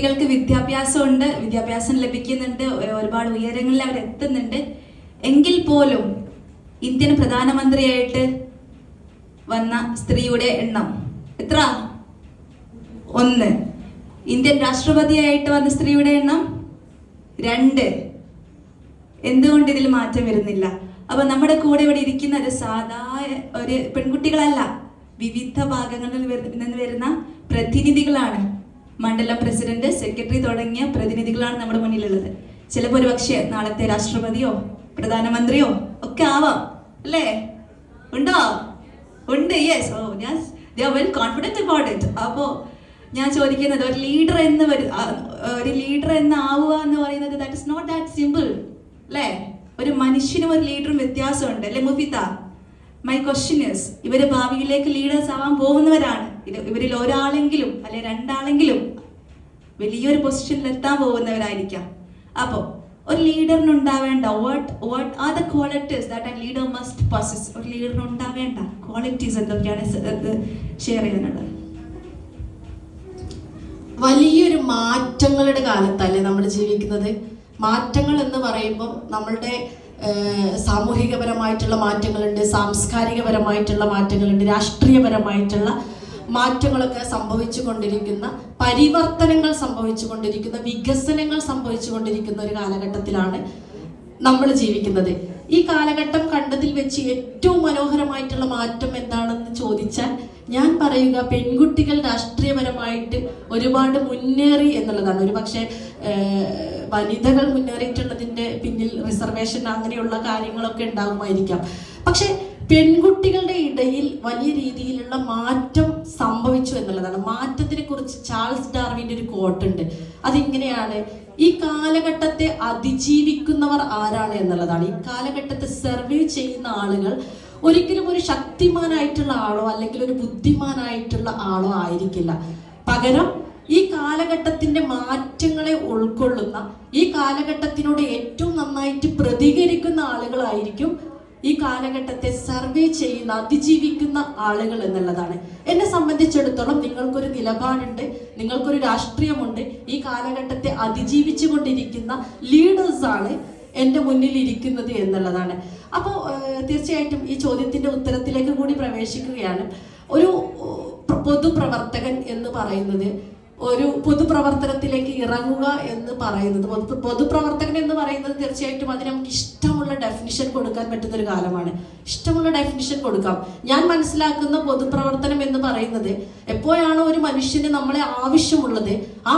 പെൺകുട്ടികൾക്ക് വിദ്യാഭ്യാസമുണ്ട് വിദ്യാഭ്യാസം ലഭിക്കുന്നുണ്ട് ഒരുപാട് ഉയരങ്ങളിൽ അവർ എത്തുന്നുണ്ട്. എങ്കിൽ പോലും ഇന്ത്യൻ പ്രധാനമന്ത്രിയായിട്ട് വന്ന സ്ത്രീയുടെ എണ്ണം എത്ര? ഒന്ന്. ഇന്ത്യൻ രാഷ്ട്രപതിയായിട്ട് വന്ന സ്ത്രീയുടെ എണ്ണം രണ്ട്. എന്തുകൊണ്ട് ഇതിൽ മാറ്റം വരുന്നില്ല? അപ്പൊ നമ്മുടെ കൂടെ ഇവിടെ ഇരിക്കുന്ന ഒരു സാധാരണ ഒരു പെൺകുട്ടികളല്ല വിവിധ ഭാഗങ്ങളിൽ നിന്ന് വരുന്ന പ്രതിനിധികളാണ്. മണ്ഡലം പ്രസിഡന്റ് സെക്രട്ടറി തുടങ്ങിയ പ്രതിനിധികളാണ് നമ്മുടെ മുന്നിലുള്ളത്. ചിലപ്പോൾ ഒരു പക്ഷേ നാളത്തെ രാഷ്ട്രപതിയോ പ്രധാനമന്ത്രിയോ ഒക്കെ ആവാം അല്ലേ? ഉണ്ടോ? ഉണ്ട് യെസ് ഓ ഞാൻ they are well confident about it അപ്പോൾ ഞാൻ ചോദിക്കുന്നത് ഒരു ലീഡർ എന്ന് ഒരു ലീഡർ എന്ന് ആവുക എന്ന് പറയുന്നത് that is not that simple അല്ലേ? ഒരു മനുഷ്യനും ഒരു ലീഡറും വ്യത്യാസമുണ്ട് അല്ലേ മുഫിത്ത മൈ ക്വസ്റ്റ്യൻ ഇവർ ഭാവിയിലേക്ക് ലീഡേഴ്സ് ആവാൻ പോകുന്നവരാണ്. ഇത് ഇവരിൽ ഒരാളെങ്കിലും അല്ലെ രണ്ടാളെങ്കിലും വലിയൊരു പൊസിഷനിൽ എത്താൻ പോകുന്നവരായിരിക്കാം. അപ്പോൾ ഒരു ലീഡറിന് ഉണ്ടാവേണ്ട. What what are the qualities that a leader must possess? ഒരു ലീഡറിന് ഉണ്ടാവേണ്ട. ക്വാളിറ്റീസ് എന്തൊക്കെയാണ് ഷെയർ ചെയ്യാനുള്ളത്? വലിയൊരു മാറ്റങ്ങളുടെ കാലത്തല്ലേ നമ്മൾ ജീവിക്കുന്നത്? മാറ്റങ്ങൾ എന്ന് പറയുമ്പോൾ നമ്മളുടെ സാമൂഹികപരമായിട്ടുള്ള മാറ്റങ്ങളുണ്ട് സാംസ്കാരികപരമായിട്ടുള്ള മാറ്റങ്ങളുണ്ട് രാഷ്ട്രീയപരമായിട്ടുള്ള മാറ്റങ്ങളൊക്കെ സംഭവിച്ചു കൊണ്ടിരിക്കുന്ന പരിവർത്തനങ്ങൾ സംഭവിച്ചു കൊണ്ടിരിക്കുന്ന വികസനങ്ങൾ സംഭവിച്ചു കൊണ്ടിരിക്കുന്ന ഒരു കാലഘട്ടത്തിലാണ് നമ്മൾ ജീവിക്കുന്നത്. ഈ കാലഘട്ടം കണ്ടതിൽ വെച്ച് ഏറ്റവും മനോഹരമായിട്ടുള്ള മാറ്റം എന്താണെന്ന് ചോദിച്ചാൽ ഞാൻ പറയുക പെൺകുട്ടികൾ രാഷ്ട്രീയപരമായിട്ട് ഒരുപാട് മുന്നേറി എന്നുള്ളതാണ്. ഒരു പക്ഷേ വനിതകൾ മുന്നേറിയിട്ടുള്ളതിന്റെ പിന്നിൽ റിസർവേഷൻ അങ്ങനെയുള്ള കാര്യങ്ങളൊക്കെ ഉണ്ടാകുമായിരിക്കാം. പക്ഷെ പെൺകുട്ടികളുടെ ഇടയിൽ വലിയ രീതിയിലുള്ള മാറ്റം സംഭവിച്ചു എന്നുള്ളതാണ്. മാറ്റത്തിനെ കുറിച്ച് ചാൾസ് ഡാർവിന്റെ ഒരു കോട്ടുണ്ട് അതിങ്ങനെയാണ്? ഈ കാലഘട്ടത്തെ അതിജീവിക്കുന്നവർ ആരാണ് എന്നുള്ളതാണ്. ഈ കാലഘട്ടത്തെ സർവേ ചെയ്യുന്ന ആളുകൾ ഒരിക്കലും ഒരു ശക്തിമാനായിട്ടുള്ള ആളോ അല്ലെങ്കിൽ ഒരു ബുദ്ധിമാനായിട്ടുള്ള ആളോ ആയിരിക്കില്ല. പകരം ഈ കാലഘട്ടത്തിന്റെ ഉൾക്കൊള്ളുന്ന ഈ കാലഘട്ടത്തിനോട് ഏറ്റവും നന്നായിട്ട് പ്രതികരിക്കുന്ന ആളുകളായിരിക്കും ഈ കാലഘട്ടത്തെ സർവേ ചെയ്യുന്ന അതിജീവിക്കുന്ന ആളുകൾ എന്നുള്ളതാണ്. എന്നെ സംബന്ധിച്ചിടത്തോളം നിങ്ങൾക്കൊരു നിലപാടുണ്ട് നിങ്ങൾക്കൊരു രാഷ്ട്രീയമുണ്ട്. ഈ കാലഘട്ടത്തെ അതിജീവിച്ചു കൊണ്ടിരിക്കുന്ന ലീഡേഴ്സാണ് എന്റെ മുന്നിൽ ഇരിക്കുന്നത് എന്നുള്ളതാണ്. അപ്പോൾ തീർച്ചയായിട്ടും ഈ ചോദ്യത്തിന്റെ ഉത്തരത്തിലേക്ക് കൂടി പ്രവേശിക്കുകയാണ്. ഒരു പൊതുപ്രവർത്തകൻ എന്ന് പറയുന്നത് ഒരു പൊതുപ്രവർത്തനത്തിലേക്ക് ഇറങ്ങുക എന്ന് പറയുന്നത്. പൊതു പൊതുപ്രവർത്തകൻ എന്ന് പറയുന്നത് തീർച്ചയായിട്ടും അതിന് നമുക്ക് ഇഷ്ടമുള്ള ഡെഫിനിഷൻ കൊടുക്കാൻ പറ്റുന്ന ഒരു കാലമാണ്. ഇഷ്ടമുള്ള ഡെഫിനിഷൻ കൊടുക്കാം. ഞാൻ മനസ്സിലാക്കുന്ന പൊതുപ്രവർത്തനം എന്ന് പറയുന്നത് എപ്പോഴാണോ ഒരു മനുഷ്യന് നമ്മളെ ആവശ്യമുള്ളത് ആ